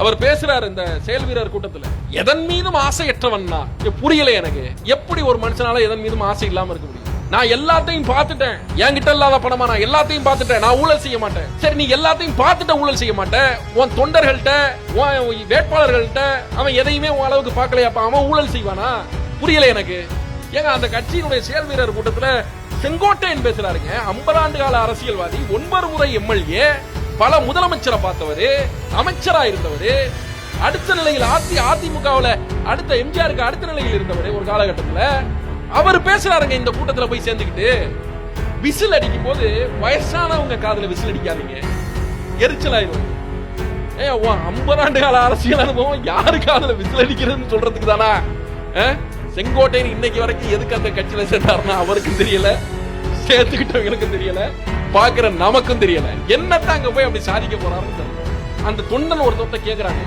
அவர் பேசுறார் இந்த செயல் வீரர் கூட்டத்துல. எதன் மீதும் ஆசையற்றவன் நான்? புரியல எனக்கு. எப்படி ஒரு மனுஷனால எதன் மீதும் ஆசை இல்லாம இருக்க முடியும்? நான் எல்லாத்தையும் பார்த்துட்டேன். என்கிட்ட இல்லாத பணமா நான் எல்லாத்தையும் பார்த்துட்டேன். நான் ஊழல் செய்ய மாட்டேன். சரி நீ எல்லாத்தையும் பார்த்துட்ட ஊழல் செய்ய மாட்டேன் உன் தொண்டர்கள்ட்ட உன் வேட்பாளர்கள்ட்ட அவன் எதையுமே உன் அளவுக்கு பார்க்கலையாப்பா அவன் ஊழல் செய்வானா? புரியல எனக்கு. ஏங்க அந்த கட்சியினுடைய செயல் வீரர் கூட்டத்துல செங்கோட்டையன் பேசுறாருங்க. ஐம்பது ஆண்டு கால அரசியல்வாதி ஒன்பது முறை எம்எல்ஏ பல முதலமைச்சரை பார்த்தவரு அமைச்சரா இருந்தவரு அடுத்த நிலையில் அதி அதிமுகவுல அடுத்த எம்ஜிஆருக்கு அடுத்த நிலையில் இருந்தவரு ஒரு காலகட்டத்தில் அவர் பேசுறாருங்க இந்த கூட்டத்தில் போய் சேர்ந்துக்கிட்டு. விசில் அடிக்கும் போது வயசானவங்க காதல விசில் அடிக்காதீங்க. எரிச்சலாயிரும் ஏ உன் ஐம்பது ஆண்டு கால அரசியல் அனுபவம் யாரு காதல விசில் அடிக்கிறதுன்னு சொல்றதுக்கு தானா? செங்கோட்டையன் இன்னைக்கு வரைக்கும் எதுக்கு அந்த கட்சியில சேர்ந்தாருன்னா அவருக்கு தெரியல. சேர்த்துக்கிட்டவங்களுக்கும் தெரியல. பாக்குற நமக்கும் தெரியல. என்னத்தான் அங்க போய் அப்படி சாதிக்க போறாருன்னு அந்த தொண்டன் ஒருத்தவத்த கேக்குறாங்க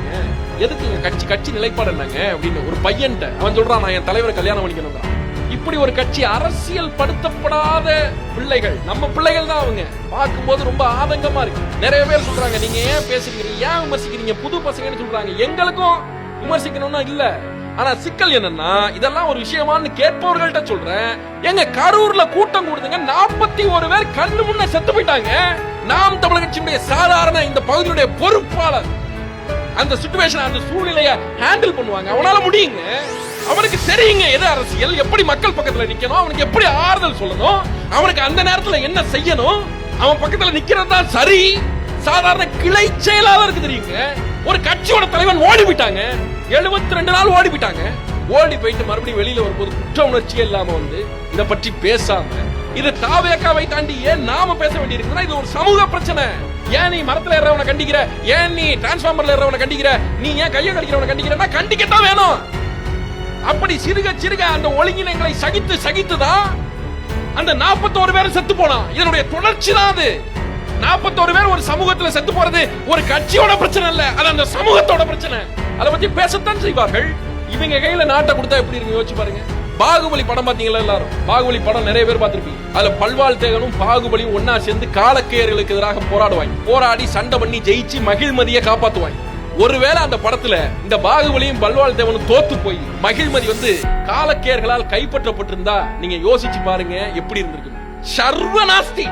எதுக்கு இங்க கட்சி கட்சி நிலைப்பாடு என்னங்க அப்படின்னு ஒரு பையன்ட்ட அவன் சொல்றான் நான் என் தலைவரை கல்யாணம் பண்ணிக்கணுங்கிறான் இப்படி ஒரு கட்சி அரசியல் படுத்தப்படாத பிள்ளைகள் நம்ம பிள்ளைகள் தான் அவங்க. பார்க்கும்போது ரொம்ப ஆதங்கமா இருக்கு. நிறைய பேர் சொல்றாங்க நீங்க ஏன் பேசுறீங்க? ஏன் விமர்சிக்கிறீங்க? புது பசங்கன்னு சொல்றாங்க. எங்களுக்கும் விமர்சிக்கணும்னா இல்ல. ஆனா சிக்கல் என்னன்னா இதெல்லாம் ஒரு விஷயமான்னு கேட்பவர்கள்ட்ட சொல்றேன். எங்க கரூர்ல கூட்டம் கூடுதுங்க. நாற்பத்தி ஒரு பேர் கண்ணு முன்ன செத்து போயிட்டாங்க. நாம் தமிழக கட்சியினுடைய சாதாரண இந்த பகுதியுடைய பொறுப்பாளர். அந்த சுச்சுவேஷன் அந்த சூழ்நிலைய ஹேண்டில் பண்ணுவாங்க. அவனால முடியுங்க. அவனுக்கு தெரியுங்க எது அரசியல் எப்படி மக்கள் பக்கத்துல நிக்கணும் அவனுக்கு எப்படி ஆறுதல் சொல்லணும் அவனுக்கு அந்த நேரத்துல என்ன செய்யணும் அவன் பக்கத்துல நிக்கிறது தான் சரி. சாதாரண கிளை செயலாளருக்கு தெரியுங்க. ஒரு கட்சியோட தலைவன் ஓடி போயிட்டாங்க. 72 ரெண்டு நாள் ஓடி போயிட்டாங்க ஓடி போயிட்டு மறுபடியும் வெளியில வரும்போது குற்ற உணர்ச்சியே இல்லாம வந்து இதை பற்றி பேசாம இது தாவேக்காவை தாண்டி ஏன் நாம பேச வேண்டியிருக்குன்னா இது ஒரு சமூக பிரச்சனை. ஏன் நீ மரத்துல ஏறவனை கண்டிக்கிற? ஏன் நீ டிரான்ஸ்ஃபார்மர்ல ஏறவனை கண்டிக்கிற? நீ ஏன் கையை கடிக்கிறவனை கண்டிக்கிறனா கண்டிக்கத்தான் வேணும். அப்படி சிறுக சிறுக அந்த ஒழுங்கினங்களை சகித்து சகித்துதான் அந்த 41 பேர் செத்து போனா இதனுடைய தொடர்ச்சி தான் அது. 41 பேர் ஒரு சமூகத்துல செத்து போறது ஒரு கட்சியோட பிரச்சனை இல்ல அது அந்த சமூகத்தோட பிரச்சனை. அதை பத்தி பேசத்தான் செய்வார்கள். இவங்க கையில நாட்டை கொடுத்தா எப்படி இருக்கு யோசிச்சு பாருங்க. பாகுபலி படம் பாத்தீங்களா எல்லாரும்? பாகுபலி படம் நிறைய பேர் பார்த்திருப்பீங்க. அதுல பல்வாள் தேகனும் பாகுபலியும் ஒன்னா சேர்ந்து காலக்கேயர்களுக்கு எதிராக போராடுவாங்க. போராடி சண்டை பண்ணி ஜெயிச்சு மகிழ்மதியை காப்பாத்துவாங்க. ஒருவேளை அந்த படத்துல இந்த பாகுபலியும் பல்வாள் தேவனும் தோத்து போய் மகிழ்மதி வந்து காலக்கேயர்களால் கைப்பற்றப்பட்டிருந்தா நீங்க யோசிச்சு பாருங்க எப்படி இருந்திருக்கு சர்வநாஸ்தி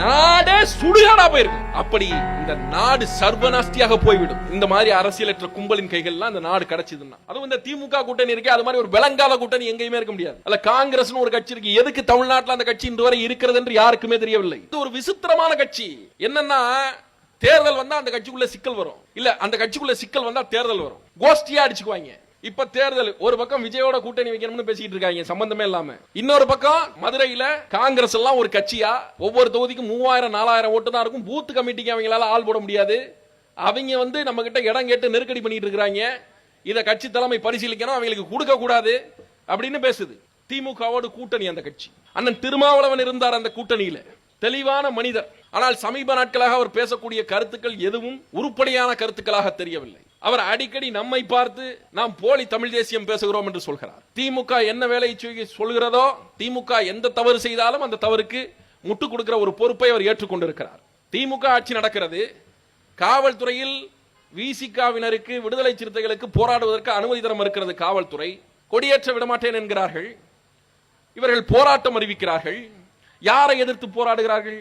நாடே சுடுகாடா போயிருக்கும் அப்படி இந்த நாடு சர்வநாஸ்தியாக போய்விடும். இந்த மாதிரி அரசியலற்ற கும்பலின் கைகள்லாம் இந்த நாடு கிடைச்சதுன்னா அதுவும் இந்த திமுக கூட்டணி இருக்கு அது மாதிரி ஒரு விளங்காத கூட்டணி எங்கேயுமே இருக்க முடியாது. அல்ல காங்கிரஸ்னு ஒரு கட்சி இருக்கு. எதுக்கு தமிழ்நாட்டில் அந்த கட்சி இன்று வரை இருக்கிறது என்று யாருக்குமே தெரியவில்லை. இது ஒரு விசித்திரமான கட்சி. என்னன்னா தேர்தல் வந்தா அந்த கட்சிக்குள்ள சிக்கல் வரும். இல்ல அந்த கட்சிக்குள்ள சிக்கல் வந்தா தேர்தல் வரும். கோஷ்டியா அடிச்சுக்குவாங்க. இப்ப தேர்தல் ஒரு பக்கம் விஜயோட கூட்டணி வைக்கணும்னு பேசிட்டு இருக்காங்க சம்பந்தமே இல்லாம. இன்னொரு பக்கம் மதுரையில காங்கிரஸ் எல்லாம் ஒரு கட்சியா ஒவ்வொரு தொகுதிக்கும் மூவாயிரம் நாலாயிரம் ஓட்டு தான் இருக்கும். பூத் கமிட்டிக்கு அவங்களால ஆள் போட முடியாது. அவங்க வந்து நம்ம கிட்ட இடம் கேட்டு நெருக்கடி பண்ணிட்டு இருக்கிறாங்க. இதை கட்சி தலைமை பரிசீலிக்கணும் அவங்களுக்கு கொடுக்க கூடாது அப்படின்னு பேசுது. திமுகவோடு கூட்டணி அந்த கட்சி. அண்ணன் திருமாவளவன் இருந்தார் அந்த கூட்டணியில. தெளிவான மனிதர். ஆனால் சமீப நாட்களாக அவர் பேசக்கூடிய கருத்துக்கள் எதுவும் உருப்படியான கருத்துக்களாக தெரியவில்லை. அவர் அடிக்கடி நம்மை பார்த்து நாம் போலி தமிழ் தேசியம் பேசுகிறோம் என்று சொல்கிறார். திமுக என்ன வேலையை சொல்கிறதோ திமுக எந்த தவறு செய்தாலும் அந்த தவறுக்கு முட்டுக் கொடுக்கிற ஒரு பொறுப்பை அவர் ஏற்றுக்கொண்டிருக்கிறார். திமுக ஆட்சி நடக்கிறது. காவல்துறையில் விசிகாவினருக்கு விடுதலை சிறுத்தைகளுக்கு போராடுவதற்கு அனுமதி தரம் இருக்கிறது காவல்துறை. கொடியேற்ற விடமாட்டேன் என்கிறார்கள். இவர்கள் போராட்டம் அறிவிக்கிறார்கள். யாரை எதிர்த்து போராடுகிறார்கள்?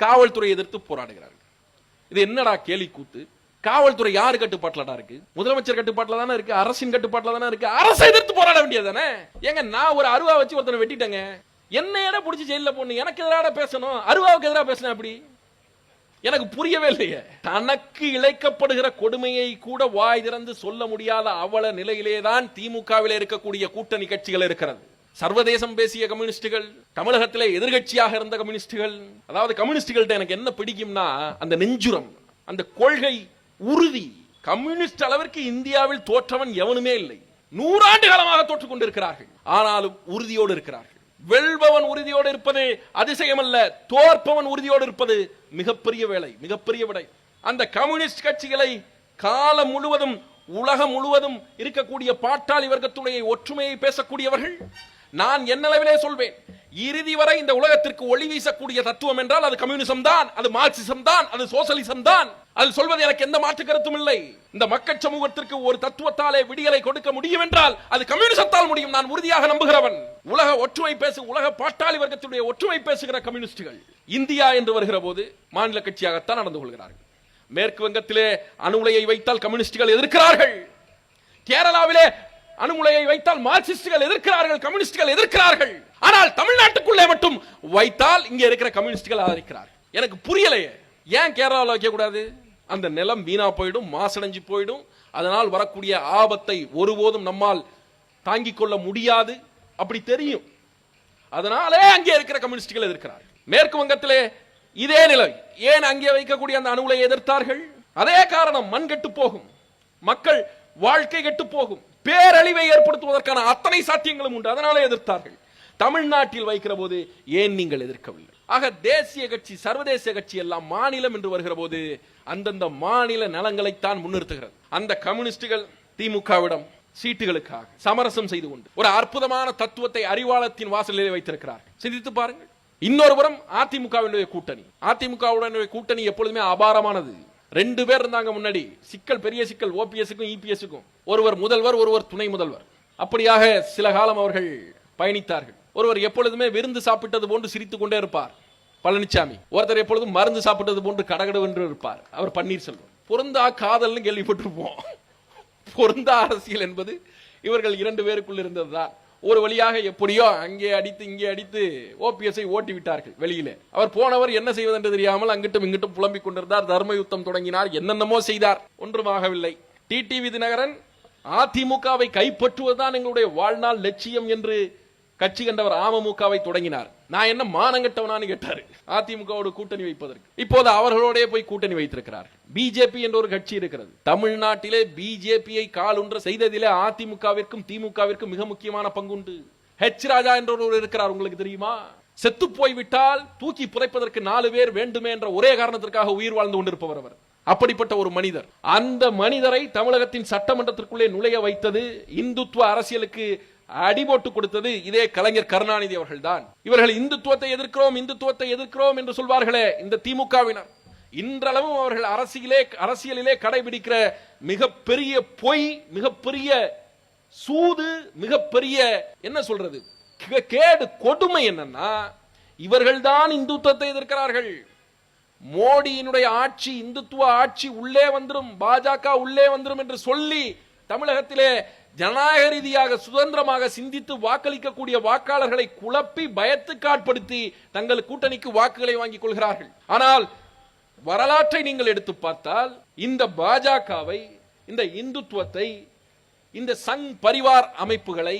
காவல்துறை எதிர்த்து போராடுகிறார்கள். இது என்னடா கேலி கூத்து? காவல்துறை யாரு கட்டுப்பாட்டுலடா இருக்கு? முதலமைச்சர் கட்டுப்பாட்டில் தானே இருக்கு? அரசின் கட்டுப்பாட்டில் தானே இருக்கு? அரசை எதிர்த்து போராட வேண்டியது தானே ஏங்க நான் ஒரு அருவா வச்சு ஒருத்தனை வெட்டிட்டேங்க. என்ன இடம் பிடிச்சி ஜெயிலில் போடணும்? எனக்கு எதிராக பேசணும்? அருவாவுக்கு எதிராக பேசினேன் அப்படி எனக்கு புரியவே இல்லையே. தனக்கு இழைக்கப்படுகிற கொடுமையை கூட வாய் திறந்து சொல்ல முடியாத அவல நிலையிலே தான் திமுகவில் இருக்கக்கூடிய கூட்டணி கட்சிகள் இருக்கிறது. சர்வதேசம் பேசிய கம்யூனிஸ்டுகள் தமிழகத்திலே எதிர்கட்சியாக இருந்த கம்யூனிஸ்டுகள் அதாவது கம்யூனிஸ்டுகள்ட்ட எனக்கு என்ன பிடிக்கும்னா அந்த நெஞ்சுரம் அந்த கொள்கை உறுதி. கம்யூனிஸ்ட் அளவிற்கு இந்தியாவில் தோற்றவன் எவனுமே இல்லை. நூறாண்டு காலமாக தோற்றுக் கொண்டிருக்கிறார்கள். ஆனாலும் உறுதியோடு இருக்கிறார்கள். வெல்பவன் உறுதியோடு இருப்பது அதிசயம் அல்ல தோற்பவன் உறுதியோடு இருப்பது மிகப்பெரிய வேலை மிகப்பெரிய விடை. அந்த கம்யூனிஸ்ட் கட்சிகளை காலம் முழுவதும் உலகம் முழுவதும் இருக்கக்கூடிய பாட்டாளி வர்க்கத்துடைய ஒற்றுமையை பேசக்கூடியவர்கள் நான் என்னளவிலே சொல்வேன்? இறுதி வரை இந்த உலகத்திற்கு ஒளி வீசக்கூடிய தத்துவம் என்றால் அது கம்யூனிசம் தான் அது மார்க்சிசம் தான் அது சோசலிசம் தான். அது சொல்வது எனக்கு எந்த மாற்று கருத்தும் இல்லை. இந்த மக்கள் சமூகத்திற்கு ஒரு தத்துவத்தாலே விடியலை கொடுக்க முடியும் என்றால் அது கம்யூனிசத்தால் முடியும் நான் உறுதியாக நம்புகிறவன். உலக ஒற்றுமை பேசு உலக பாட்டாளி வர்க்கத்துடைய ஒற்றுமை பேசுகிற கம்யூனிஸ்டுகள் இந்தியா என்று வருகிற போது மாநில கட்சியாகத்தான் நடந்து கொள்கிறார்கள். மேற்கு வங்கத்திலே அணு உலையை வைத்தால் கம்யூனிஸ்டுகள் எதிர்க்கிறார்கள். கேரளாவிலே அணுமுலையை வைத்தால் மார்க்சிஸ்டுகள் எதிர்க்கிறார்கள் கம்யூனிஸ்டுகள் எதிர்க்கிறார்கள். ஆனால் தமிழ்நாட்டுக்குள்ளே மட்டும் வைத்தால் இங்கே இருக்கிற கம்யூனிஸ்டுகள் ஆதரிக்கிறார்கள். எனக்கு புரியலையே. ஏன் கேரளாவில் வைக்கக்கூடாது? அந்த நிலம் வீணா போயிடும் மாசடைஞ்சு போயிடும். அதனால் வரக்கூடிய ஆபத்தை ஒருபோதும் நம்மால் தாங்கிக் கொள்ள முடியாது. அப்படி தெரியும். அதனாலே அங்கே இருக்கிற கம்யூனிஸ்டுகள் எதிர்க்கிறார்கள். மேற்கு வங்கத்திலே இதே நிலை. ஏன் அங்கே வைக்கக்கூடிய அந்த அணுகுலை எதிர்த்தார்கள்? அதே காரணம் மண் கெட்டு போகும். மக்கள் வாழ்க்கை கெட்டு போகும். பேரழிவை ஏற்படுத்துவதற்கான அத்தனை சாத்தியங்களும் உண்டு. அதனாலே எதிர்த்தார்கள். தமிழ்நாட்டில் வைக்கிற போது ஏன் நீங்கள் எதிர்க்கவில்லை? ஆக தேசிய கட்சி சர்வதேச கட்சி எல்லாம் மாநிலம் என்று வருகிற போது அந்தந்த மாநில நலங்களைத்தான் முன்னிறுத்துகிறது. அந்த கம்யூனிஸ்டுகள் திமுகவிடம் சீட்டுகளுக்காக சமரசம் செய்து கொண்டு ஒரு அற்புதமான தத்துவத்தை அறிவாளத்தின் வாசலிலே வைத்திருக்கிறார்கள். சிந்தித்து பாருங்கள். இன்னொரு புறம் அதிமுகவினுடைய கூட்டணி. அதிமுகவுடைய கூட்டணி எப்பொழுதுமே அபாரமானது. ரெண்டு பேர் இருந்தாங்க முன்னாடி. சிக்கல் பெரிய சிக்கல் ஓபிஎஸ்க்கும் இபிஎஸ்க்கும் ஒருவர் முதல்வர் ஒருவர் துணை முதல்வர். அப்படியாக சில காலம் அவர்கள் பயணித்தார்கள். ஒருவர் எப்பொழுதுமே விருந்து சாப்பிட்டது போன்று சிரித்துக் கொண்டே இருப்பார். பழனிசாமி ஒருத்தர் எப்பொழுதும் மருந்து சாப்பிட்டது போன்று கடகடவென்று இருப்பார். அவர் பன்னீர்செல்வம். பொருந்தா காதல்னு கேள்விப்பட்டிருப்போம். பொருந்தா அரசியல் என்பது இவர்கள் இரண்டு பேருக்குள் இருந்ததுதான். ஒரு வழியாக எப்படியோ அங்கே அடித்து இங்கே அடித்து ஓபிஎஸ்ஐ ஓட்டி விட்டார்கள் வெளியிலே. அவர் போனவர் என்ன செய்வதென்று தெரியாமல் அங்கிட்டும் இங்கிட்டும் புலம்பிக் கொண்டிருந்தார். தர்ம யுத்தம் தொடங்கினார். என்னென்னமோ செய்தார். ஒன்றுமாகவில்லை டிடிவி தினகரன் அதிமுகவை கைப்பற்றுவதுதான் எங்களுடைய வாழ்நாள் லட்சியம் என்று கட்சி கண்டவர் அமமுகவை தொடங்கினார். நான் என்ன மானங்கட்டவனான்னு கேட்டாரு. அதிமுகவோடு கூட்டணி வைப்பதற்கு. இப்போது அவர்களோடே போய் கூட்டணி வைத்திருக்கிறார் பிஜேபி என்ற ஒரு கட்சி இருக்கிறது. தமிழ்நாட்டிலே பிஜேபியை காலுன்ற செய்ததிலே அதிமுகவிற்கும் திமுகவிற்கும் மிக முக்கியமான பங்குண்டு. ஹெச் ராஜா என்ற ஒரு இருக்கிறார் உங்களுக்கு தெரியுமா? செத்து போய்விட்டால் தூக்கி புதைப்பதற்கு நாலு பேர் வேண்டுமே என்ற ஒரே காரணத்திற்காக உயிர் வாழ்ந்து கொண்டிருப்பவர் அவர். அப்படிப்பட்ட ஒரு மனிதர். அந்த மனிதரை தமிழகத்தின் சட்டமன்றத்திற்குள்ளே நுழைய வைத்தது இந்துத்துவ அரசியலுக்கு அடிபோட்டு கொடுத்தது இதே கலைஞர் கருணாநிதி அவர்கள் தான் இவர்கள் இந்துத்துவத்தை எதிர்க்கிறோம் இந்துத்துவத்தை எதிர்க்கிறோம் என்று சொல்வார்களே இந்த திமுகவினர் இன்றளவும் அவர்கள் அரசியலே அரசியலிலே கடைபிடிக்கிற மிகப்பெரிய பொய் மிகப்பெரிய சூது மிகப்பெரிய என்ன சொல்றது கேடு கொடுமை என்னன்னா இவர்கள்தான் இந்துத்துவத்தை எதிர்க்கிறார்கள். மோடியினுடைய ஆட்சி இந்துத்துவ ஆட்சி உள்ளே வந்துரும் பாஜக உள்ளே வந்துரும் என்று சொல்லி தமிழகத்திலே ஜனநாயக ரீதியாக சுதந்திரமாக சிந்தித்து வாக்களிக்கக்கூடிய வாக்காளர்களை குழப்பி பயத்துக்கு ஆட்படுத்தி தங்கள் கூட்டணிக்கு வாக்குகளை வாங்கிக் கொள்கிறார்கள். ஆனால் வரலாற்றை நீங்கள் எடுத்து பார்த்தால் இந்த பாஜகவை இந்த இந்துத்துவத்தை இந்த சங் பரிவார் அமைப்புகளை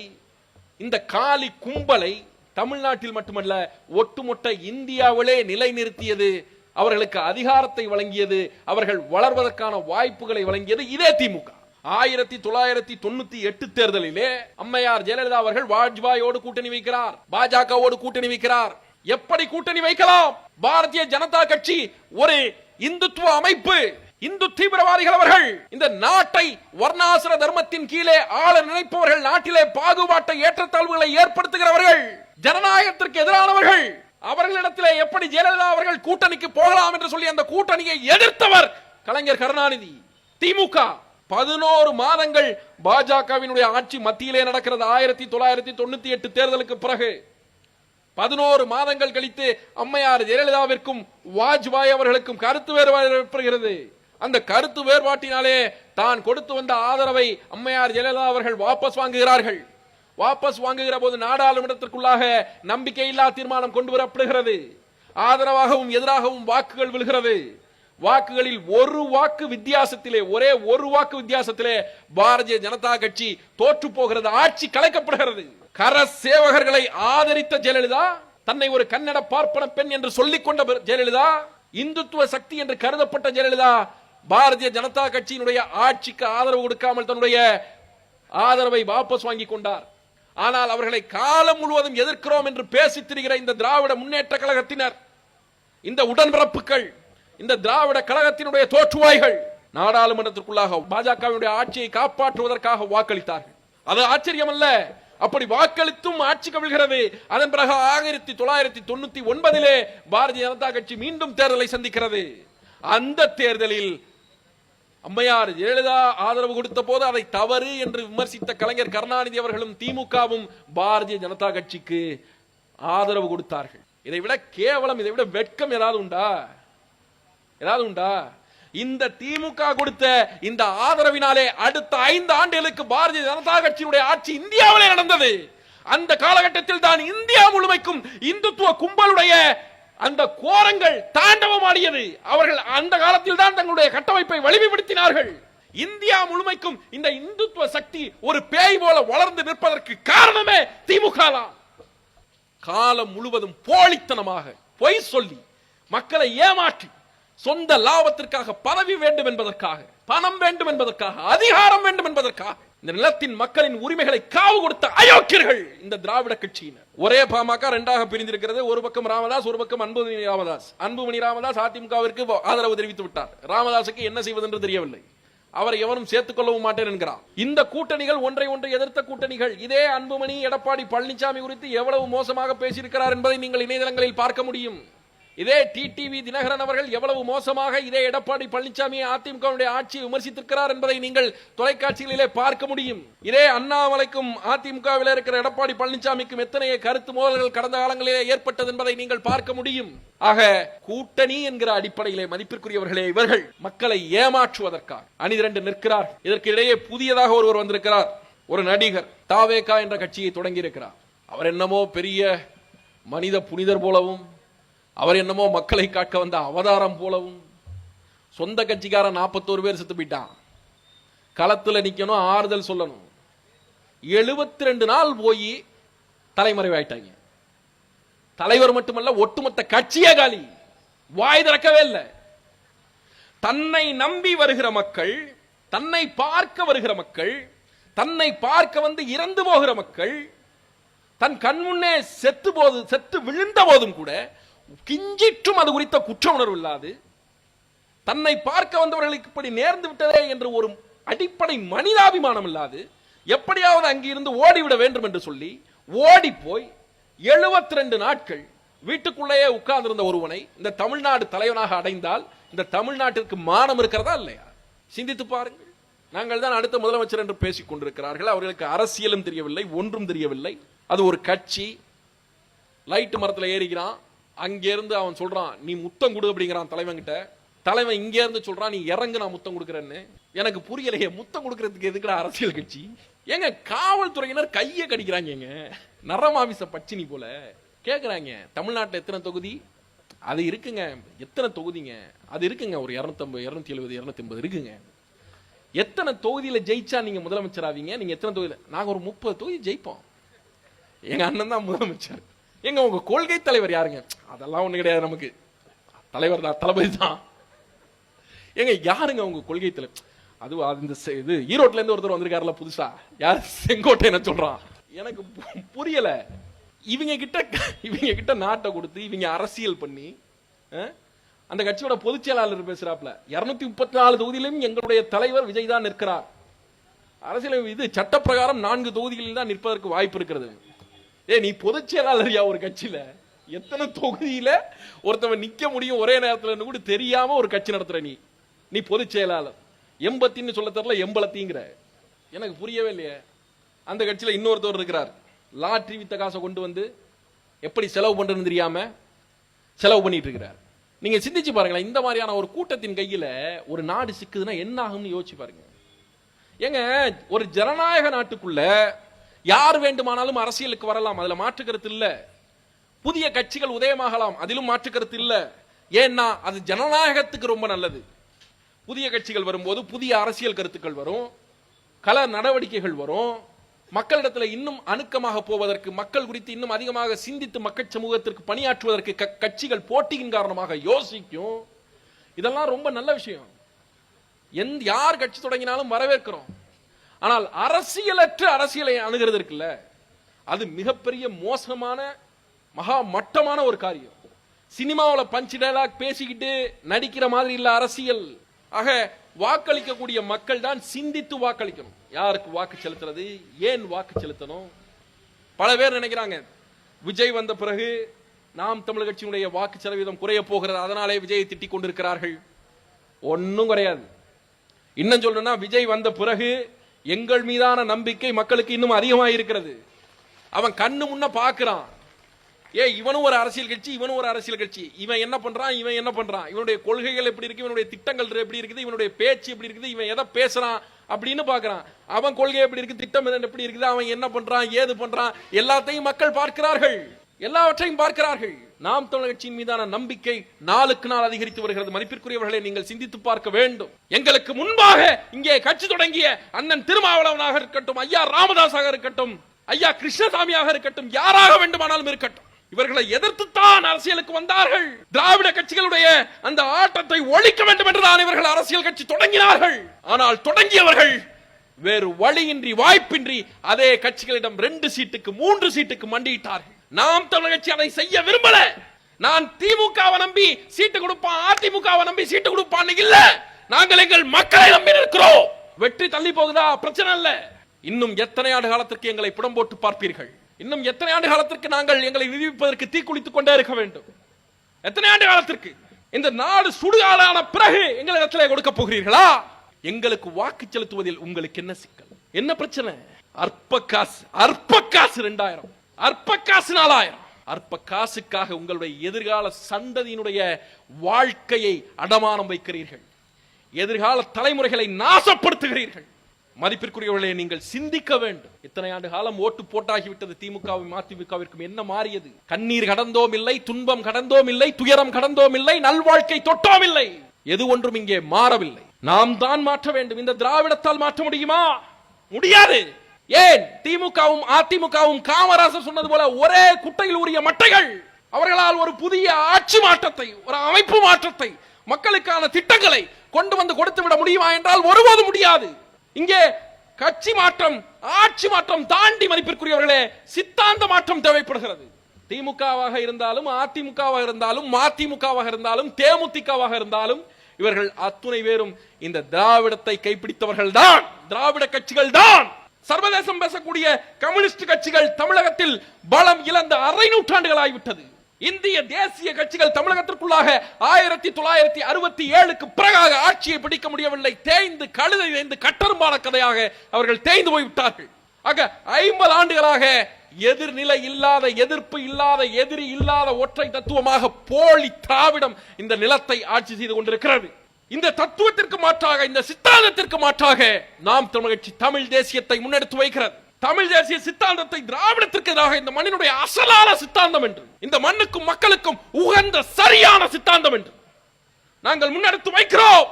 இந்த காலி கும்பலை தமிழ்நாட்டில் மட்டுமல்ல ஒட்டுமொத்த இந்தியாவிலே நிலைநிறுத்தியது அவர்களுக்கு அதிகாரத்தை வழங்கியது அவர்கள் வளர்வதற்கான வாய்ப்புகளை வழங்கியது இதே திமுக. ஆயிரத்தி தொள்ளாயிரத்தி தொண்ணூத்தி எட்டு தேர்தலிலே அம்மையார் ஜெயலலிதா அவர்கள் வாஜ்பாயோடு கூட்டணி வைக்கிறார் பாஜகவோடு கூட்டணி வைக்கிறார். எப்படி கூட்டணி வைக்கலாம்? பாரதிய ஜனதா கட்சி ஒரு இந்துத்துவ அமைப்பு. இந்து தீவிரவாதிகள் அவர்கள் இந்த நாட்டை வர்ணாசிர தர்மத்தின் கீழே ஆள நினைப்பவர்கள் நாட்டிலே பாகுபாட்டை ஏற்றத்தாழ்வுகளை ஏற்படுத்துகிறவர்கள் ஜனநாயகத்திற்கு எதிரானவர்கள். அவர்களிடத்திலே எப்படி ஜெயலலிதா அவர்கள் கூட்டணிக்கு போகலாம் என்று சொல்லி அந்த கூட்டணியை எதிர்த்தவர் கலைஞர் கருணாநிதி. திமுக பதினோரு மாதங்கள் பாஜகவினுடைய ஆட்சி மத்தியிலே நடக்கிறது. ஆயிரத்தி தொள்ளாயிரத்தி தொண்ணூத்தி எட்டு தேர்தலுக்கு பிறகு. பதினோரு மாதங்கள் கழித்து அம்மையார் ஜெயலலிதாவிற்கும் வாஜ்பாய் அவர்களுக்கும் கருத்து வேறுபாடு ஏற்படுகிறது. அந்த கருத்து வேறுபாட்டினாலே தான் கொடுத்து வந்த ஆதரவை அம்மையார் ஜெயலலிதா அவர்கள் வாபஸ் வாங்குகிறார்கள். வாபஸ் வாங்குகிற போது நாடாளுமன்றத்திற்குள்ளாக நம்பிக்கையில்லா தீர்மானம் கொண்டு வரப்படுகிறது ஆதரவாகவும் எதிராகவும் வாக்குகள் விழுகிறது. வாக்குகளில் ஒரு வாக்கு வித்தியாசத்திலே ஒரே ஒரு வாக்கு வித்தியாசத்திலே பாரதிய ஜனதா கட்சி தோற்று போகிறது ஆட்சி கலைக்கப்படுகிறது. கர சேவகர்களை ஆதரித்த ஜெயலலிதா தன்னை ஒரு கன்னட பார்ப்பன பெண் என்று சொல்லிக் கொண்ட ஜெயலலிதா இந்துத்துவ சக்தி என்று கருதப்பட்ட ஜெயலலிதா பாரதிய ஜனதா கட்சியினுடைய ஆட்சிக்கு ஆதரவு கொடுக்காமல் தன்னுடைய ஆதரவை வாபஸ் வாங்கி கொண்டார். ஆனால் அவர்களை காலம் முழுவதும் எதிர்க்கிறோம் என்று பேசித் திரிகிற இந்த திராவிட முன்னேற்ற கழகத்தினர் இந்த உடன்பிறப்புகள் இந்த திராவிட கழகத்தினுடைய தோற்றுவாய்கள் நாடாளுமன்றத்திற்குள்ளாக பாஜகவினுடைய ஆட்சியை காப்பாற்றுவதற்காக வாக்களித்தார்கள். அது ஆச்சரியம் அல்ல அப்படி வாக்களித்தும் ஆட்சி கவிழ்கிறது. அதன் பிறகு ஆயிரத்தி தொள்ளாயிரத்தி தொண்ணூத்தி ஒன்பதிலே பாரதிய ஜனதா கட்சி மீண்டும் தேர்தலை சந்திக்கிறது. அந்த தேர்தலில் அம்மையார் ஜெயலலிதா ஆதரவு கொடுத்த போது அதை தவறு என்று விமர்சித்த கலைஞர் கருணாநிதி அவர்களும் திமுகவும் பாரதிய ஜனதா கட்சிக்கு ஆதரவு கொடுத்தார்கள். இதை விட கேவலம் இதை விட வெட்கம் ஏதாவது உண்டா? ஏதாவது உண்டா? இந்த திமுக கொடுத்த இந்த ஆதரவினாலே அடுத்த ஐந்து ஆண்டுகளுக்கு பாரதிய ஜனதா கட்சியினுடைய ஆட்சி இந்தியாவிலே நடந்தது. அந்த காலகட்டத்தில் தான் இந்தியா முழுமைக்கும் இந்துத்துவ கும்பலுடைய அந்த கோரங்கள் தாண்டவமாடியது அவர்கள் அந்த காலத்தில் தான் தங்களுடைய கட்டமைப்பை வலிமைப்படுத்தினார்கள். இந்தியா முழுமைக்கும் இந்த இந்துத்துவ சக்தி ஒரு பேய் போல வளர்ந்து நிற்பதற்கு காரணமே திமுக தான் காலம் முழுவதும் போலித்தனமாக பொய் சொல்லி மக்களை ஏமாற்றி சொந்த லாபத்திற்காக பதவி வேண்டும் என்பதற்காக பணம் வேண்டும் என்பதற்காக அதிகாரம் வேண்டும் என்பதற்காக இந்த நிலத்தின் மக்களின் உரிமைகளை காவு கொடுத்த அயோக்கியர்கள் இந்த திராவிட கட்சியினர். ஒரே பாமக இரண்டாக பிரிந்திருக்கிறது. ஒரு பக்கம் ராமதாஸ் ஒரு பக்கம் அன்புமணி ராமதாஸ். அன்புமணி ராமதாஸ் அதிமுகவிற்கு ஆதரவு தெரிவித்து விட்டார். ராமதாசுக்கு என்ன செய்வது என்று தெரியவில்லை. அவரை எவனும் சேர்த்துக் கொள்ளவும் மாட்டேன் என்கிறார். இந்த கூட்டணிகள் ஒன்றை ஒன்றை எதிர்த்த கூட்டணிகள் இதே அன்புமணி எடப்பாடி பழனிசாமி குறித்து எவ்வளவு மோசமாக பேசியிருக்கிறார் என்பதை நீங்கள் இணையதளங்களில் பார்க்க முடியும். இதே டிடிவி தினகரன் அவர்கள் எவ்வளவு மோசமாக இதே எடப்பாடி பழனிசாமி அதிமுக ஆட்சியை விமர்சித்திருக்கிறார் என்பதை நீங்கள் தொலைக்காட்சிகளிலே பார்க்க முடியும். இதே அண்ணாமலைக்கும் அதிமுகவில் இருக்கிற எடப்பாடி பழனிசாமிக்கும் எத்தனைய கருத்து மோதல்கள் கடந்த காலங்களிலே ஏற்பட்டது என்பதை நீங்கள் பார்க்க முடியும். ஆக கூட்டணி என்கிற அடிப்படையிலே மதிப்பிற்குரியவர்களே இவர்கள். மக்களை ஏமாற்றுவதற்காக அணிதிரண்டு நிற்கிறார். இதற்கு இடையே புதியதாக ஒருவர் வந்திருக்கிறார். ஒரு நடிகர் தாவேகா என்ற கட்சியை தொடங்கி இருக்கிறார் அவர் என்னமோ பெரிய மனித புனிதர் போலவும் அவர் என்னமோ மக்களை காக்க வந்த அவதாரம் போலவும் சொந்த கட்சிக்காரன் நாற்பத்தோரு பேர் செத்து போயிட்டான். களத்துல நிக்கணும் ஆறுதல் சொல்லணும். எழுபத்தி ரெண்டு நாள் போய் தலைமறைவாயிட்டாங்க. தலைவர் மட்டுமல்ல ஒட்டுமொத்த கட்சியே காலி. வாய் திறக்கவே இல்லை. தன்னை நம்பி வருகிற மக்கள் தன்னை பார்க்க வருகிற மக்கள் தன்னை பார்க்க வந்து இறந்து போகிற மக்கள் தன் கண் முன்னே செத்து போது செத்து விழுந்த போதும் கூட கிஞ்சிற்றும் அது குறித்த குற்ற உணர்வு இல்லாது தன்னை பார்க்க வந்தவர்களுக்கு இப்படி நேர்ந்து விட்டதே என்று ஒரு அடிப்படை மனிதாபிமானம் இல்லாது எப்படியாவது அங்கிருந்து ஓடிவிட வேண்டும் என்று சொல்லி ஓடி போய் எழுபத்தி ரெண்டு நாட்கள் வீட்டுக்குள்ளேயே உட்கார்ந்திருந்த ஒருவனை இந்த தமிழ்நாடு தலைவனாக அடைந்தால் இந்த தமிழ்நாட்டிற்கு மானம் இருக்கிறதா இல்லையா? சிந்தித்து பாருங்கள். நாங்கள் தான் அடுத்த முதலமைச்சர் என்று பேசிக் கொண்டிருக்கிறார்கள். அவர்களுக்கு அரசியலும் தெரியவில்லை ஒன்றும் தெரியவில்லை. அது ஒரு கட்சி. லைட் மரத்தில் ஏறிக்கிறான் அங்கேருந்து அவன் சொல்கிறான் நீ முத்தம் கொடு அப்படிங்கிறான் தலைவன்கிட்ட தலைவன் இங்கேருந்து சொல்கிறான் நீ இறங்கு நான் முத்தம் கொடுக்குறேன்னு. எனக்கு புரியலையே முத்தம் கொடுக்கறதுக்கு எதுக்குடா அரசியல் கட்சி? ஏங்க காவல்துறையினர் கையை கடிக்கிறாங்க நரமாவிச பச்சினி போல கேட்குறாங்க தமிழ்நாட்டில் எத்தனை தொகுதி? அது இருக்குங்க. எத்தனை தொகுதிங்க? அது இருக்குங்க. ஒரு இரநூத்தம்பது இரநூத்தி எழுபது இரநூத்தி ஐம்பது இருக்குங்க. எத்தனை தொகுதியில் ஜெயிச்சா நீங்கள் முதலமைச்சர் ஆவீங்க? நீங்கள் எத்தனை தொகுதியில்? நாங்கள் ஒரு முப்பது தொகுதி ஜெயிப்போம். எங்கள் அண்ணன் தான் முதலமைச்சர். எங்க உங்க கொள்கை தலைவர் யாருங்க? அதெல்லாம் ஒண்ணு கிடையாது நமக்கு. தலைவர் தான் தளபதி தான். ஏங்க யாருங்க உங்க கொள்கை தலைவர்? அது இந்த செ- இது ஈரோட்ல இருந்து ஒருத்தர் வந்திருக்காருல புதுசா? யார்? செங்கோட்டை என்ன சொல்றான் எனக்கு புரியல. இவங்க கிட்ட இவங்க கிட்ட நாட்டை கொடுத்து இவங்க அரசியல் பண்ணி அந்த கட்சியோட பொதுச் செயலாளர் பேசுறாப்ல இருநூத்தி முப்பத்தி நாலு தொகுதியிலும் எங்களுடைய தலைவர் விஜய் தான் நிற்கிறார். அரசியல் இது சட்டப்பிரகாரம் நான்கு தொகுதிகளில் தான் நிற்பதற்கு வாய்ப்பு இருக்கிறது. ஏ நீ பொதுச் செயலாளரியா ஒரு கட்சியில? எத்தனை தொகுதியில ஒருத்தவன் நிக்க முடியும் ஒரே நேரத்துல கூட தெரியாம ஒரு கட்சி நடத்துற நீ? நீ பொதுச் செயலாளர். எண்பத்தின்னு சொல்ல தெரியல எம்பளத்திங்கிற எனக்கு புரியவே இல்லையே. அந்த கட்சியில இன்னொருத்தவர் இருக்கிறார். லாட்ரி வித்த காசை கொண்டு வந்து எப்படி செலவு பண்றதுன்னு தெரியாம செலவு பண்ணிட்டு இருக்கிறார். நீங்க சிந்திச்சு பாருங்களேன் இந்த மாதிரியான ஒரு கூட்டத்தின் கையில ஒரு நாடு சிக்குதுன்னா என்ன ஆகும்னு யோசிச்சு பாருங்க. ஏங்க ஒரு ஜனநாயக நாட்டுக்குள்ள யார் வேண்டுமானாலும் அரசியலுக்கு வரலாம். அதுல மாற்று கருத்து இல்ல. புதிய கட்சிகள் உதயமாகலாம். அதிலும் மாற்று கருத்து இல்ல. ஏன்னா அது ஜனநாயகத்துக்கு ரொம்ப நல்லது. புதிய கட்சிகள் வரும்போது புதிய அரசியல் கருத்துக்கள் வரும். கல நடவடிக்கைகள் வரும். மக்களிடத்தில் இன்னும் அணுக்கமாக போவதற்கு மக்கள் குறித்து இன்னும் அதிகமாக சிந்தித்து மக்கள் சமூகத்திற்கு பணியாற்றுவதற்கு க- கட்சிகள் போட்டியின் காரணமாக யோசிக்கும். இதெல்லாம் ரொம்ப நல்ல விஷயம். எந்த யார் கட்சி தொடங்கினாலும் வரவேற்கிறோம். ஆனால் அரசியலற்ற அரசியலை அணுகிறது இருக்குல்ல? அது மிகப்பெரிய மோசமான மகா மட்டமான ஒரு காரியம். சினிமாவில் பஞ்ச் டைலாக் பேசிக்கிட்டு நடிக்கிற மாதிரி இல்ல அரசியல். ஆக வாக்களிக்கக்கூடிய மக்கள் தான் சிந்தித்து வாக்களிக்கணும். யாருக்கு வாக்கு செலுத்துறது? ஏன் வாக்கு செலுத்தணும்? பல பேர் நினைக்கிறாங்க விஜய் வந்த பிறகு நாம் தமிழ் கட்சியினுடைய வாக்கு சதவீதம் குறைய போகிறது. அதனாலே விஜயை திட்டிக் கொண்டிருக்கிறார்கள். ஒன்றும் குறையாது இன்னும் சொல்லணும்னா விஜய் வந்த பிறகு எங்கள் மீதான நம்பிக்கை மக்களுக்கு இன்னும் அதிகமாக இருக்கிறது அவன் கண்ணு முன்ன பார்க்குறான். ஏ இவனும் ஒரு அரசியல் கட்சி இவனும் ஒரு அரசியல் கட்சி. இவன் என்ன பண்றான் இவன் என்ன பண்றான்? இவனுடைய கொள்கைகள் எப்படி இருக்கு இவனுடைய திட்டங்கள் எப்படி இருக்குது இவனுடைய பேச்சு எப்படி இருக்குது இவன் எதை பேசுறான் அப்படின்னு பாக்குறான் அவன் கொள்கை எப்படி இருக்கு திட்டம் எப்படி இருக்குது அவன் என்ன பண்றான் ஏது பண்றான் எல்லாத்தையும் மக்கள் பார்க்கிறார்கள். எல்லாவற்றையும் பார்க்கிறார்கள். நாம் தமிழர் கட்சியின் மீதான நம்பிக்கை நாளுக்கு நாள் அதிகரித்து வருகிறது. மதிப்பிற்குரியவர்களை நீங்கள் சிந்தித்து பார்க்க வேண்டும். எங்களுக்கு முன்பாக இங்கே கட்சி தொடங்கிய அண்ணன் திருமாவளவனாக இருக்கட்டும் ஐயா ராமதாஸாக இருக்கட்டும் ஐயா கிருஷ்ணசாமியாக இருக்கட்டும் யாராக வேண்டுமானாலும் இருக்கட்டும் இவர்களை எதிர்த்துத்தான் அரசியலுக்கு வந்தார்கள். திராவிட கட்சிகளுடைய அந்த ஆட்டத்தை ஒழிக்க வேண்டும் என்றுதான் இவர்கள் அரசியல் கட்சி தொடங்கினார்கள். ஆனால் தொடங்கியவர்கள் வேறு வழியின்றி வாய்ப்பின்றி அதே கட்சிகளிடம் ரெண்டு சீட்டுக்கு மூன்று சீட்டுக்கு மண்டியிட்டார்கள். நாம் தமிழர் கட்சி அதை செய்ய விரும்பல. நான் திமுகவை நம்பி சீட்டு கொடுப்பான் அதிமுகவை நம்பி சீட்டு கொடுப்பான் இல்ல. நாங்கள் எங்கள் மக்களை நம்பி இருக்கிறோம் வெற்றி தள்ளி போகுதா? பிரச்சனை இல்ல இன்னும் எத்தனை ஆண்டு காலத்திற்கு எங்களை புடம் போட்டு பார்ப்பீர்கள்? இன்னும் எத்தனை ஆண்டு காலத்திற்கு நாங்கள் எங்களை நிரூபிப்பதற்கு தீக்குளித்துக் கொண்டே இருக்க வேண்டும்? எத்தனை ஆண்டு காலத்திற்கு? இந்த நாடு சுடுகாலான பிறகு எங்களிடத்திலே கொடுக்க போகிறீர்களா? எங்களுக்கு வாக்கு செலுத்துவதில் உங்களுக்கு என்ன சிக்கல்? என்ன பிரச்சனை? அற்ப காசு. அற்ப காசு ரெண்டாயிரம். அற்ப காசு நாலாயிரம். அற்ப காசுக்காக உங்களுடைய எதிர்கால சந்ததியினுடைய வாழ்க்கையை அடமானம் வைக்கிறீர்கள். எதிர்கால தலைமுறைகளை நாசப்படுத்துகிறீர்கள். மதிப்பிற்குரியவர்களை நீங்கள் சிந்திக்க வேண்டும். இத்தனை ஆண்டு காலம் ஓட்டு போட்டாகிவிட்டது திமுகவும் அதிமுகவிற்கும். என்ன மாறியது? கண்ணீர் கடந்தோம் இல்லை துன்பம் கடந்தோம் இல்லை துயரம் கடந்தோம் இல்லை நல்வாழ்க்கை தொட்டோம் இல்லை. எது ஒன்றும் இங்கே மாறவில்லை. நாம் தான் மாற்ற வேண்டும். இந்த திராவிடத்தால் மாற்ற முடியுமா? முடியாது. ஏன்? திமுகவும் அதிமுகவும் காமராசர் சொன்னது போல ஒரே குட்டையில் உரிய மட்டைகள். அவர்களால் ஒரு புதிய ஆட்சி மாற்றத்தை ஒரு அமைப்பு மாற்றத்தை மக்களுக்கான திட்டங்களை கொண்டு வந்து கொடுத்து விட முடியுமா என்றால் ஒருபோதும் முடியாது. இங்கே கட்சி மாற்றம் ஆட்சி மாற்றம் தாண்டி மதிப்பிற்குரியவர்களே சித்தாந்த மாற்றம் தேவைப்படுகிறது. திமுகவாக இருந்தாலும் அதிமுகவாக இருந்தாலும் மதிமுகவாக இருந்தாலும் தேமுதிகவாக இருந்தாலும் இவர்கள் அத்துணை பேரும் இந்த திராவிடத்தை கைப்பிடித்தவர்கள் தான் திராவிட கட்சிகள் தான் சர்வதேசம் பேசக்கூடிய கம்யூனிஸ்ட் கட்சிகள் தமிழகத்தில் பலம் இழந்த அரை நூற்றாண்டுகள் ஆகிவிட்டது இந்திய தேசிய கட்சிகள் தமிழகத்திற்குள்ளாக ஆயிரத்தி தொள்ளாயிரத்தி அறுபத்தி ஏழுக்கு பிறகாக ஆட்சியை பிடிக்க முடியவில்லை. தேய்ந்து கழுதை தேய்ந்து கட்டரும்பான கதையாக அவர்கள் தேய்ந்து போய்விட்டார்கள். ஆக ஐம்பது ஆண்டுகளாக எதிர்நிலை இல்லாத எதிர்ப்பு இல்லாத எதிரி இல்லாத ஒற்றை தத்துவமாக போலி திராவிடம் இந்த நிலத்தை ஆட்சி செய்து கொண்டிருக்கிறது. இந்த தத்துவத்திற்கு மாற்றாக இந்த சித்தாந்தத்திற்கு மாற்றாக நாம் தமிழ்ச்சி தமிழ் தேசியத்தை முன்னெடுத்து வைக்கிறது. தமிழ் தேசிய சித்தாந்தத்தை திராவிடத்திற்கு எதிராக இந்த மண்ணினுடைய அசலான சித்தாந்தம் என்று இந்த மண்ணுக்கும் மக்களுக்கும் உகந்த சரியான சித்தாந்தம் என்று நாங்கள் முன்னெடுத்து வைக்கிறோம்.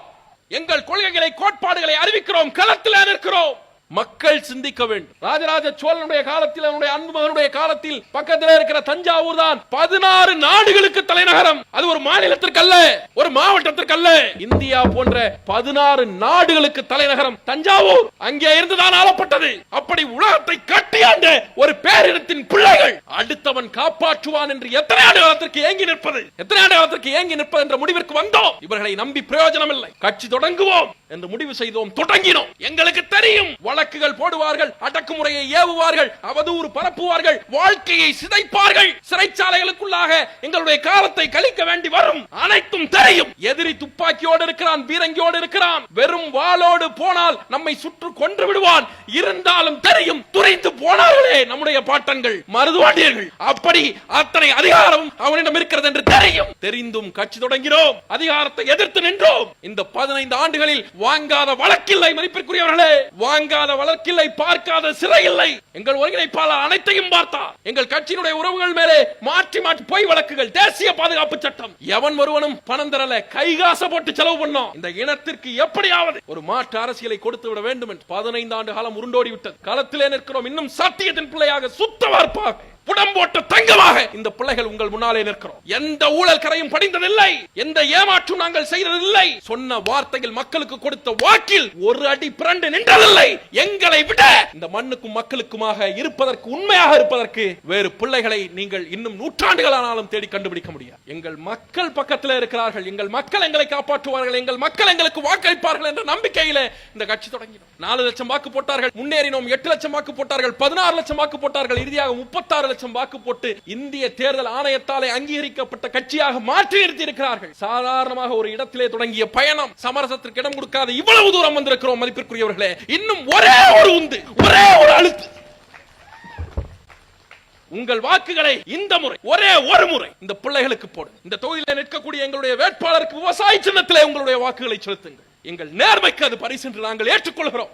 எங்கள் கொள்கைகளை கோட்பாடுகளை அறிவிக்கிறோம் களத்தில் இருக்கிறோம் மக்கள் சிந்திக்க வேண்டும். ராஜராஜ சோழனுடைய காலத்தில் அவனுடைய அன்பு மகனுடைய காலத்தில் பக்கத்தில் இருக்கிற தஞ்சாவூர் தான் பதினாறு நாடுகளுக்கு தலைநகரம். அது ஒரு மாநிலத்திற்கு அல்ல ஒரு மாவட்டத்திற்கு அல்ல இந்தியா போன்ற பதினாறு நாடுகளுக்கு தலைநகரம் தஞ்சாவூர். அங்கே இருந்துதான் ஆளப்பட்டது. அப்படி உலகத்தை கட்டியாண்ட ஒரு பேரினத்தின் பிள்ளைகள் அடுத்தவன் காப்பாற்றுவான் என்று எத்தனை ஆண்டு காலத்திற்கு ஏங்கி நிற்பது? எத்தனை ஆண்டு காலத்திற்கு ஏங்கி நிற்பது என்ற முடிவிற்கு வந்தோம். இவர்களை நம்பி பிரயோஜனம் இல்லை கட்சி தொடங்குவோம் என்று முடிவு செய்தோம் தொடங்கினோம். எங்களுக்கு தெரியும் வள வழக்குகள் போடுவார்கள் அடக்குமுறையை ஏவுவார்கள் அவதூறு பரப்புவார்கள் வாழ்க்கையை சிதைப்பார்கள். சிறைச்சாலைகளுக்குள்ளாக எங்களுடைய காலத்தை கழிக்க வேண்டி வரும். அனைத்தும் தெரியும். எதிரி துப்பாக்கியோடு இருக்கிறான் பீரங்கியோடு இருக்கிறான். வெறும் வாளோடு போனால் நம்மை சுற்று கொன்று விடுவான். இருந்தாலும் தெரியும் துரைத்து போனார்களே நம்முடைய பாட்டன்கள் மருதுவாண்டியர்கள். அப்படி அத்தனை அதிகாரம் அவனிடம் இருக்கிறது என்று தெரியும். தெரிந்தும் கட்சி தொடங்கினோம். அதிகாரத்தை எதிர்த்து நின்றோம். இந்த பதினைந்து ஆண்டுகளில் வாங்காத வழக்கில்லை மதிப்பிற்குரியவர்களே. வாங்காத வழக்கில்லை பார்க்காத சிறை இல்லை எங்கள் ஒருங்கிணைப்பாளர் அனைத்தையும் பார்த்தார். எங்கள் கட்சியினுடைய உறவுகள் மேலே மாற்றி மாற்றி பொய் வழக்குகள் தேசிய பாதுகாப்பு சட்டம். எவன் ஒருவனும் பணம் தரல கைகாச போட்டு செலவு பண்ணோம். இந்த இனத்திற்கு எப்படியாவது ஒரு மாற்று அரசியலை கொடுத்து விட வேண்டும் என்று பதினைந்து ஆண்டு காலம் உருண்டோடி விட்டது களத்திலே நிற்கிறோம் இன்னும் சத்தியத்தின் பிள்ளையாக சுத்த வார்ப்பாக. புடம்போட்ட தங்கமாக இந்த பிள்ளைகள் உங்கள் முன்னாலே நிற்கிறோம். எந்த ஊழல் கரையும் படிந்ததில்லை. எந்த ஏமாற்றும் நாங்கள் செய்ததில்லை. சொன்ன வார்த்தையில் மக்களுக்கு கொடுத்த வாக்கில் ஒரு அடி பிறண்டு நின்றதில்லை. எங்களை விட இந்த மண்ணுக்கும் மக்களுக்குமாக இருப்பதற்கு உண்மையாக இருப்பதற்கு வேறு பிள்ளைகளை நீங்கள் இன்னும் நூற்றாண்டுகளானாலும் தேடி கண்டுபிடிக்க முடியாது. எங்கள் மக்கள் பக்கத்தில் இருக்கிறார்கள். எங்கள் மக்கள் எங்களை காப்பாற்றுவார்கள். எங்கள் மக்கள் எங்களுக்கு வாக்களிப்பார்கள் என்ற நம்பிக்கையில இந்த கட்சி தொடங்கினோம். நாலு லட்சம் வாக்கு போட்டார்கள். முன்னேறினோம். எட்டு லட்சம் வாக்கு போட்டார்கள். பதினாறு லட்சம் வாக்கு போட்டார்கள். இறுதியாக முப்பத்தாறு லட்சம் லட்சம் வாக்கு போட்டு இந்திய தேர்தல் ஆணையத்தாலே அங்கீகரிக்கப்பட்ட கட்சியாக மாற்றி நிறுத்தியிருக்கிறார்கள். சாதாரணமாக ஒரு இடத்திலே தொடங்கிய பயணம் சமரசத்திற்கு இடம் கொடுக்காத இவ்வளவு தூரம் வந்திருக்கிறோம் மதிப்பிற்குரியவர்களே. இன்னும் ஒரே ஒரு உந்து ஒரே ஒரு அழுத்து. உங்கள் வாக்குகளை இந்த முறை ஒரே ஒரு முறை இந்த பிள்ளைகளுக்கு போடு. இந்த தொகுதியில் நிற்கக்கூடிய எங்களுடைய வேட்பாளருக்கு விவசாய சின்னத்திலே உங்களுடைய வாக்குகளை செலுத்துங்கள். எங்கள் நேர்மைக்கு அது பரிசு என்று நாங்கள் ஏற்றுக்கொள்கிறோம்.